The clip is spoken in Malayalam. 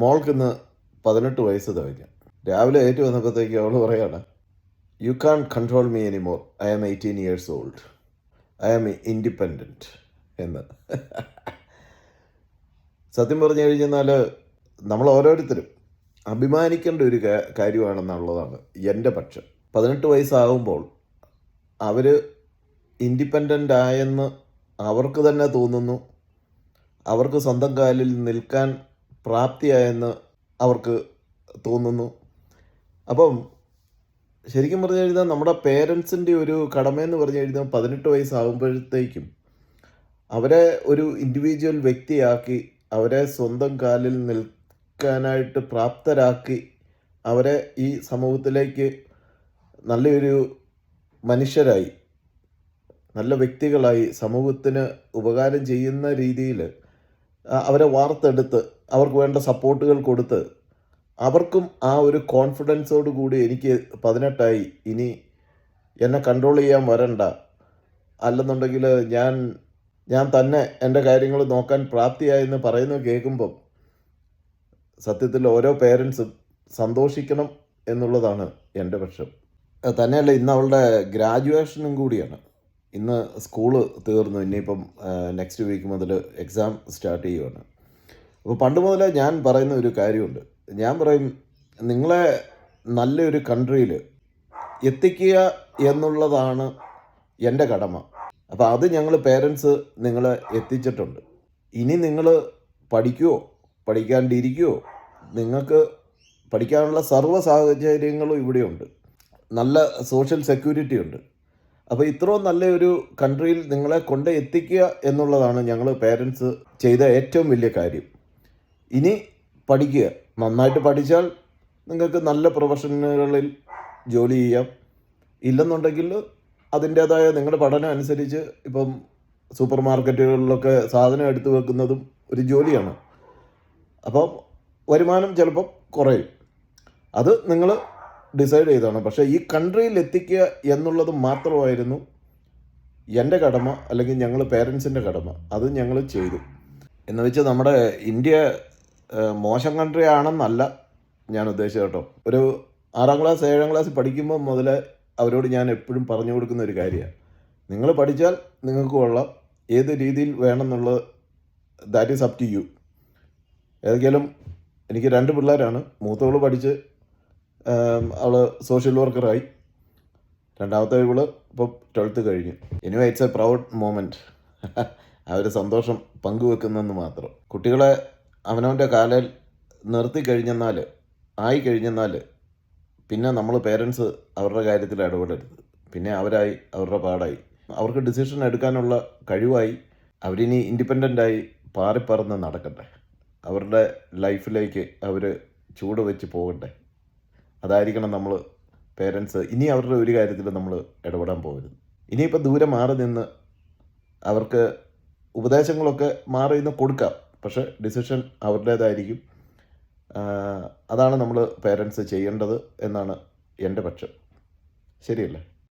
മോൾക്ക് ഇന്ന് പതിനെട്ട് വയസ്സ് തികഞ്ഞു രാവിലെ ഏറ്റു വന്നപ്പോഴത്തേക്ക് അവൾ പറയാണ് you can't control me anymore I am eighteen years old I am independent എന്ന്. സത്യം പറഞ്ഞു കഴിഞ്ഞാൽ നമ്മൾ ഓരോരുത്തരും അഭിമാനിക്കേണ്ട ഒരു കാര്യമാണെന്നുള്ളതാണ് എന്റെ പക്ഷം. പതിനെട്ട് വയസ്സാകുമ്പോൾ അവർ ഇൻഡിപെൻഡന്റ് ആയെന്ന് അവർക്ക് തന്നെ തോന്നുന്നു. അവർക്ക് സ്വന്തം കാലിൽ നിൽക്കാൻ പ്രാപ്തിയായെന്ന് അവർക്ക് തോന്നുന്നു. അപ്പം ശരിക്കും പറഞ്ഞു കഴിഞ്ഞാൽ നമ്മുടെ പേരൻസിന്റെ ഒരു കടമയെന്ന് പറഞ്ഞു കഴിഞ്ഞാൽ പതിനെട്ട് വയസ്സാകുമ്പോഴത്തേക്കും അവരെ ഒരു ഇൻഡിവിജ്വൽ വ്യക്തിയാക്കി അവരെ സ്വന്തം കാലിൽ നിൽക്കാനായിട്ട് പ്രാപ്തരാക്കി അവരെ ഈ സമൂഹത്തിലേക്ക് നല്ലൊരു മനുഷ്യരായി നല്ല വ്യക്തികളായി സമൂഹത്തിന് ഉപകാരം ചെയ്യുന്ന രീതിയിൽ അവരെ വാർത്തെടുത്ത് അവർക്ക് വേണ്ട സപ്പോർട്ടുകൾ കൊടുത്ത് അവർക്കും ആ ഒരു കോൺഫിഡൻസോട് കൂടി എനിക്ക് പതിനെട്ടായി. ഇനി എന്നെ കൺട്രോൾ ചെയ്യാൻ വരണ്ട. അല്ലെന്നുണ്ടെങ്കിൽ ഞാൻ ഞാൻ തന്നെ എന്റെ കാര്യങ്ങൾ നോക്കാൻ പ്രാപ്തിയായെന്ന് പറയുന്നത് കേൾക്കുമ്പം സത്യത്തിൽ ഓരോ പേരൻസും സന്തോഷിക്കണം എന്നുള്ളതാണ് എന്റെ പക്ഷം. തന്നെയല്ല ഇന്ന് അവളുടെ ഗ്രാജുവേഷനും കൂടിയാണ്. ഇന്ന് സ്കൂൾ തീർന്നു. ഇനിയിപ്പം നെക്സ്റ്റ് വീക്ക് മുതൽ എക്സാം സ്റ്റാർട്ട് ചെയ്യുവാണ്. അപ്പോൾ പണ്ട് മുതലേ ഞാൻ പറയുന്ന ഒരു കാര്യമുണ്ട്. ഞാൻ പറയും നിങ്ങളെ നല്ലൊരു കൺട്രിയിൽ എത്തിക്കുക എന്നുള്ളതാണ് എന്റെ കടമ. അപ്പോൾ അത് ഞങ്ങൾ പേരൻസ് നിങ്ങളെ എത്തിച്ചിട്ടുണ്ട്. ഇനി നിങ്ങൾ പഠിക്കുമോ പഠിക്കാണ്ടിരിക്കുമോ നിങ്ങൾക്ക് പഠിക്കാനുള്ള സർവ സാഹചര്യങ്ങളും ഇവിടെയുണ്ട്. നല്ല സോഷ്യൽ സെക്യൂരിറ്റി ഉണ്ട്. അപ്പോൾ ഇത്രയും നല്ലൊരു കൺട്രിയിൽ നിങ്ങളെ കൊണ്ട് എത്തിക്കുക എന്നുള്ളതാണ് ഞങ്ങൾ പേരൻസ് ചെയ്ത ഏറ്റവും വലിയ കാര്യം. ഇനി പഠിക്കുക. നന്നായിട്ട് പഠിച്ചാൽ നിങ്ങൾക്ക് നല്ല പ്രൊഫഷനുകളിൽ ജോലി ചെയ്യാം. ഇല്ലെന്നുണ്ടെങ്കിൽ അതിന്റേതായ നിങ്ങളുടെ പഠനം അനുസരിച്ച് ഇപ്പം സൂപ്പർ മാർക്കറ്റുകളിലൊക്കെ സാധനം എടുത്തു വെക്കുന്നതും ഒരു ജോലിയാണ്. അപ്പം വരുമാനം ചിലപ്പം കുറയും. അത് നിങ്ങൾ ഡിസൈഡ് ചെയ്താണ്. പക്ഷേ ഈ കൺട്രിയിൽ എത്തിക്കുക എന്നുള്ളത് മാത്രമായിരുന്നു എന്റെ കടമ അല്ലെങ്കിൽ ഞങ്ങൾ പേരൻസിന്റെ കടമ. അത് ഞങ്ങൾ ചെയ്തു. എന്ന് വെച്ചാൽ നമ്മുടെ ഇന്ത്യ മോശം കൺട്രി ആണെന്നല്ല ഞാൻ ഉദ്ദേശിച്ചത് കേട്ടോ. ഒരു ആറാം ക്ലാസ് ഏഴാം ക്ലാസ് പഠിക്കുമ്പോൾ മുതൽ അവരോട് ഞാൻ എപ്പോഴും പറഞ്ഞു കൊടുക്കുന്ന ഒരു കാര്യമാണ്. നിങ്ങൾ പഠിച്ചാൽ നിങ്ങൾക്ക് ഉള്ള ഏത് രീതിയിൽ വേണമെന്നുള്ളത് that is up to you ഏതെങ്കിലും എനിക്ക് രണ്ട് പിള്ളേരാണ്. മൂത്തവൾ പഠിച്ച് അവൾ സോഷ്യൽ വർക്കറായി രണ്ടാമത്തെ ഇവൾ ഇപ്പോൾ ട്വൽത്ത് കഴിഞ്ഞു. Anyway it's a proud moment ആ ഒരു സന്തോഷം പങ്കുവെക്കുന്നെന്ന് മാത്രം. കുട്ടികളെ അവനവന്റെ കാലിൽ നിർത്തി കഴിഞ്ഞെന്നാൽ ആയി കഴിഞ്ഞെന്നാൽ പിന്നെ നമ്മൾ പേരൻസ് അവരുടെ കാര്യത്തിൽ ഇടപെടരുത്. പിന്നെ അവരായി അവരുടെ പാടായി. അവർക്ക് ഡിസിഷൻ എടുക്കാനുള്ള കഴിവായി അവരിനി ഇൻഡിപെൻഡന്റായി പാറിപ്പറന്ന് നടക്കട്ടെ. അവരുടെ ലൈഫിലേക്ക് അവർ ചൂട് വെച്ച് പോകട്ടെ. അതായിരിക്കണം നമ്മൾ പേരൻസ് ഇനി അവരുടെ ഒരു കാര്യത്തിൽ നമ്മൾ ഇടപെടാൻ പോകരുത്. ഇനിയിപ്പോൾ ദൂരെ മാറി നിന്ന് അവർക്ക് ഉപദേശങ്ങളൊക്കെ മാറി നിന്ന് കൊടുക്കാം. പക്ഷേ ഡിസിഷൻ അവരുടേതായിരിക്കും. അതാണ് നമ്മൾ പേരൻസ് ചെയ്യേണ്ടത് എന്നാണ് എന്റെ പക്ഷം. ശരിയല്ലേ?